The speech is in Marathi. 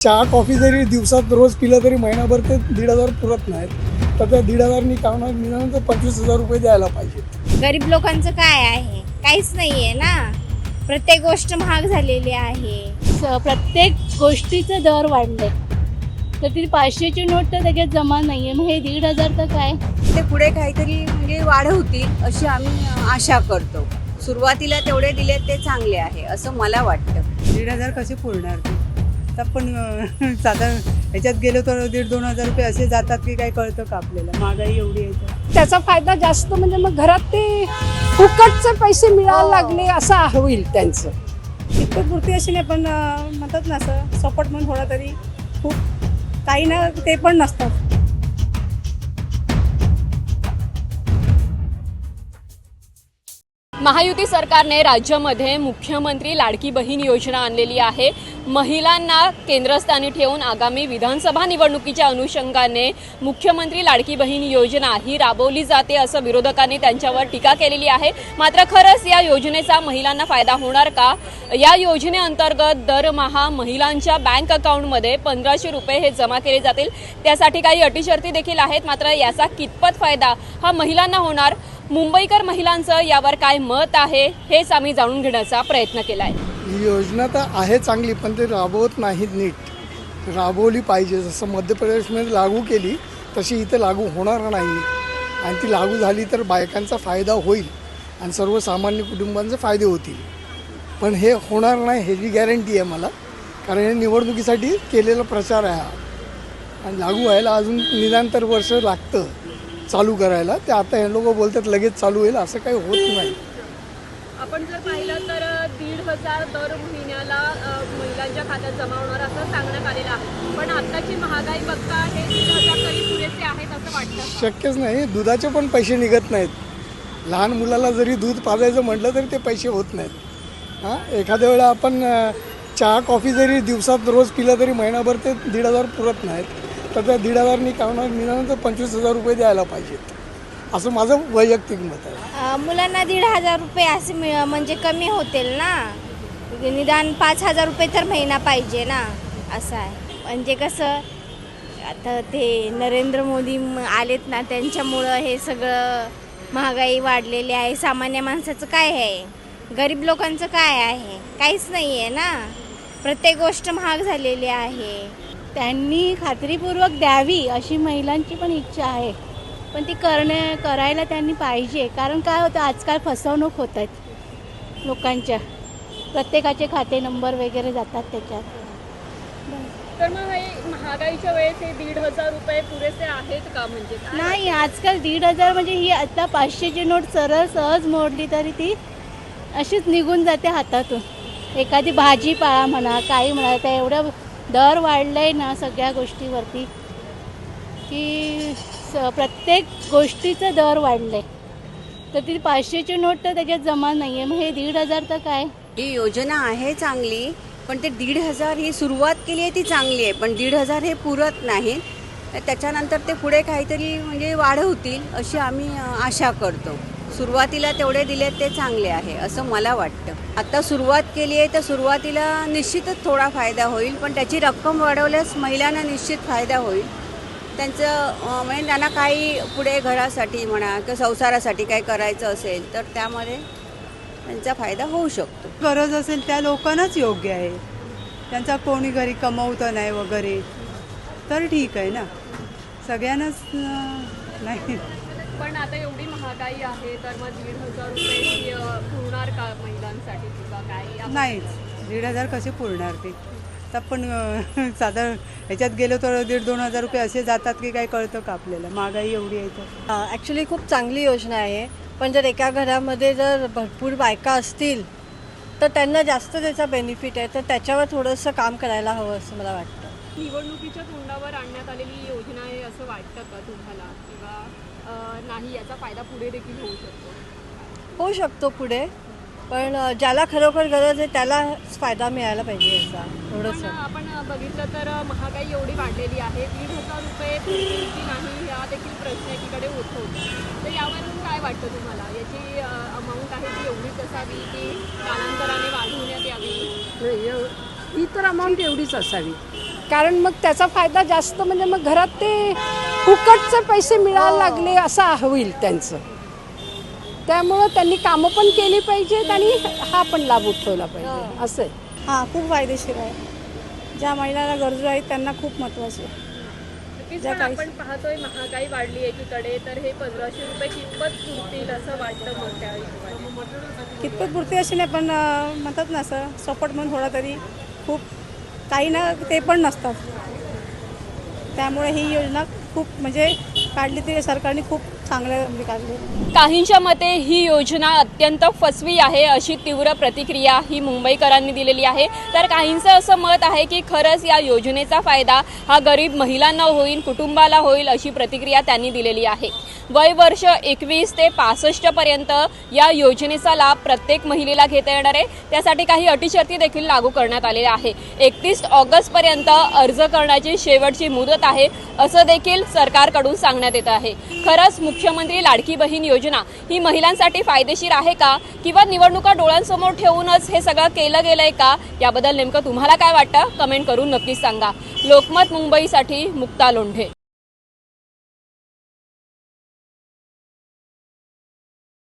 चहा कॉफी जरी दिवसात रोज पिलं तरी महिनाभर ते दीड हजार पुरत नाहीत. तर त्या दीड हजारनी काम निदान तर पंचवीस हजार रुपये द्यायला पाहिजे. गरीब लोकांचं काय आहे? काहीच नाही आहे ना? प्रत्येक गोष्ट महाग झालेली आहे. प्रत्येक गोष्टीचे दर वाढले. तर ती पाचशेची नोट तर लगेच जमा नाही आहे मग हे दीड हजार तर काय? ते पुढे काहीतरी म्हणजे वाढवतील अशी आम्ही आशा करतो. सुरुवातीला तेवढे दिले ते चांगले आहे असं मला वाटतं. दीड हजार कसे पुरणार ते? तर पण साधारण ह्याच्यात गेलो तर दीड दोन हजार रुपये असे जातात की काय कळतं का आपल्याला? महागाई एवढी आहे त्याचा फायदा जास्त म्हणजे मग घरात ते फुकटचे पैसे मिळायला हो. लागले असं होईल त्यांचं. पुरती अशी नाही पण म्हणतात ना असं सपोर्ट म्हणून थोडा तरी खूप काही ना ते पण नसतात. महायुती सरकारने राज्यामध्ये मुख्यमंत्री लाडकी बहीण योजना आणलेली आहे. महिलांना केंद्रस्थानी ठेवून आगामी विधानसभा निवडणुकीच्या अनुषंगाने मुख्यमंत्री लाडकी बहीण योजना ही राबवली जाते असं विरोधकांनी त्यांच्यावर टीका केलेली आहे. मात्र खरंच या योजनेचा महिलांना फायदा होणार का? या योजनेअंतर्गत दरमहा महिलांच्या बँक अकाउंटमध्ये पंधराशे रुपये हे जमा केले जातील. त्यासाठी काही अटीशर्ती देखील आहेत मात्र याचा कितपत फायदा हा महिलांना होणार? मुंबईकर महिलांचं यावर काय मत आहे हेच आम्ही जाणून घेण्याचा प्रयत्न केला आहे योजना तर आहे चांगली पण ते राबवत नाहीत नीट. राबवली पाहिजे. जसं मध्य प्रदेशमध्ये लागू केली तशी इथं लागू होणार नाही. आणि ती लागू झाली तर बायकांचा फायदा होईल आणि सर्वसामान्य कुटुंबांचे फायदे होतील. पण हे होणार नाही ह्याची गॅरंटी आहे मला. कारण हे निवडणुकीसाठी केलेला प्रचार आहे हा. आणि लागू व्हायला अजून निदान तर वर्ष लागतं चालू करायला. ते आता हे लोक बोलतात लगेच चालू होईल असं काही होत नाही. आपण जर पाहिलं तर दीड हजार दर महिन्याला महिलांच्या खात्यात जमा होणार असं सांगण्यात आलेलं आहे. पण आताची महागाई बघता हे दीड हजार तरी पुरेसे आहेत असं वाटतं शक्यच नाही. दुधाचे पण पैसे निघत नाहीत. लहान मुलाला जरी दूध पाजायचं म्हटलं तरी ते पैसे होत नाहीत. हां? एखाद्या वेळा आपण चहा कॉफी जरी दिवसात रोज पिलं तरी महिनाभर ते दीड हजार पुरत नाहीत. तर त्या दीड हजारनी काम निदान तर पंचवीस हजार रुपये द्यायला पाहिजेत. असं माझं वैयक्तिक मत आहे. मुलांना दीड हजार रुपये असे मिळ म्हणजे कमी होतील ना? निदान पाच हजार रुपये तर महिना पाहिजे ना? असं आहे. म्हणजे कसं आता ते नरेंद्र मोदी म- आलेत ना त्यांच्यामुळं हे सगळं महागाई वाढलेली आहे. सामान्य माणसाचं काय आहे? गरीब लोकांचं काय आहे? काहीच नाही आहे ना? प्रत्येक गोष्ट महाग झालेली आहे. त्यांनी खात्रीपूर्वक द्यावी अशी महिलांची पण इच्छा आहे. पण ती करणे करायला त्यांनी पाहिजे. कारण काय होतं आजकाल फसवणूक होत आहेत लोकांच्या. प्रत्येकाचे खाते नंबर वगैरे जातात त्याच्यात. तर मग हे महागाईच्या वेळेस हे दीड हजार रुपये पुरेसे आहेत का म्हणजे? नाही आजकाल दीड हजार म्हणजे ही आता पाचशेची नोट सरळ सहज मोडली तरी ती अशीच निघून जाते हातातून. एखादी भाजीपाला म्हणा काही म्हणा त्या एवढं दर वाढलं आहे ना सगळ्या गोष्टीवरती की स प्रत्येक गोष्टीचं दर वाढले. तर ती पाचशेची नोट तर त्याच्यात जमा नाही आहे मग हे दीड हजार तर काय? ही योजना आहे चांगली पण ते दीड हजार ही सुरुवात केली आहे ती चांगली आहे. पण दीड हजार हे पुरत नाही. तर त्याच्यानंतर ते पुढे काहीतरी म्हणजे वाढवतील अशी आम्ही आशा करतो. सुरुवातीला तेवढे दिले ते चांगले आहे असं मला वाटतं. आता सुरुवात केली आहे तर सुरुवातीला निश्चितच थोडा फायदा होईल पण त्याची रक्कम वाढवल्यास महिलांना निश्चित फायदा होईल. त्यांचं म्हणजे त्यांना काही पुढे घरासाठी म्हणा किंवा संसारासाठी काही करायचं असेल तर त्यामध्ये त्यांचा फायदा होऊ शकतो. गरज असेल त्या लोकांनाच योग्य आहे. त्यांचा कोणी घरी कमवतं नाही वगैरे तर ठीक आहे ना. सगळ्यांनाच नाही. पण आता एवढी महागाई आहे तर मग दीड हजार रुपये पुरणार का महिलांसाठी किंवा काय या- नाहीच. दीड हजार कसे पुरणार ते? तर पण साधारण ह्याच्यात गेलो तर दीड दोन हजार रुपये असे जातात की काय कळतं का आपल्याला? महागाई एवढी आहे तर. ॲक्च्युली खूप चांगली योजना आहे. पण जर एका घरामध्ये जर भरपूर बायका असतील तर त्यांना जास्त त्याचा बेनिफिट आहे. तर त्याच्यावर थोडंसं काम करायला हवं असं मला वाटतं. निवडणुकीच्या तोंडावर आणण्यात आलेली योजना आहे असं वाटतं का तुम्हाला? किंवा नाही याचा फायदा पुढे देखील होऊ शकतो? होऊ शकतो पुढे. पण ज्याला खरोखर गरज आहे त्यालाच फायदा मिळायला पाहिजे याचा. एवढंच आपण बघितलं तर महागाई एवढी वाढलेली आहे. दीड हजार रुपये पुरतील की नाही हा देखील प्रश्न एकीकडे उद्भवतो तर यावरून काय वाटतं तुम्हाला? याची अमाऊंट आहे ती एवढीच असावी की कालांतराने वाढवण्यात यावी? नाही, एव- ही तर अमाऊंट एवढीच असावी. कारण मग त्याचा फायदा जास्त म्हणजे मग घरात ते फुकटचे पैसे मिळायला लागले असं होईल त्यांचं. त्यामुळं त्यांनी कामं पण केली पाहिजेत आणि हा पण लाभ उठवला पाहिजे. असं आहे. हां खूप फायदेशीर आहे. ज्या महिलांना गरजू आहेत त्यांना खूप महत्त्वाचे आहे. ज्या काही आपण पाहतोय महागाई वाढली एकीकडे तर हे पंधराशे रुपये किंमत पुरतील असं वाटतं मग त्या हिशोबाने. कितपत पुरती अशी नाही पण अं, म्हणतात ना असं सपोर्ट म्हणून थोडा तरी खूप काही ना ते पण नसतात. त्यामुळे ही योजना खूप म्हणजे काढली तरी सरकारने खूप काहींच्या मते ही योजना अत्यंत फसवी आहे अशी तीव्र प्रतिक्रिया ही मुंबईकरांनी दिलेली आहे. तर काहींचं असं मत आहे की खरंच या योजनेचा फायदा हा गरीब महिलांना होईल कुटुंबाला होईल अशी प्रतिक्रिया त्यांनी दिलेली आहे. वय वर्ष एकवीस ते पासष्ट पर्यंत या योजनेचा लाभ प्रत्येक महिलेला घेता येणार आहे. त्यासाठी काही अटीशर्ती देखील लागू करण्यात आलेल्या आहे. एकतीस ऑगस्टपर्यंत अर्ज करण्याची शेवटची मुदत आहे असं देखील सरकारकडून सांगण्यात येत आहे. खरंच मुख्यमंत्री लाडकी बहीण योजना ही महिलांसाठी फायदेशीर आहे का? किंवा निवडणुका डोळ्यांसमोर ठेवूनच हे सगळं केलं गेलंय का? याबद्दल नेमकं तुम्हाला काय वाटतं? कमेंट करून नक्कीच सांगा. लोकमत मुंबईसाठी मुक्ता लोंढे.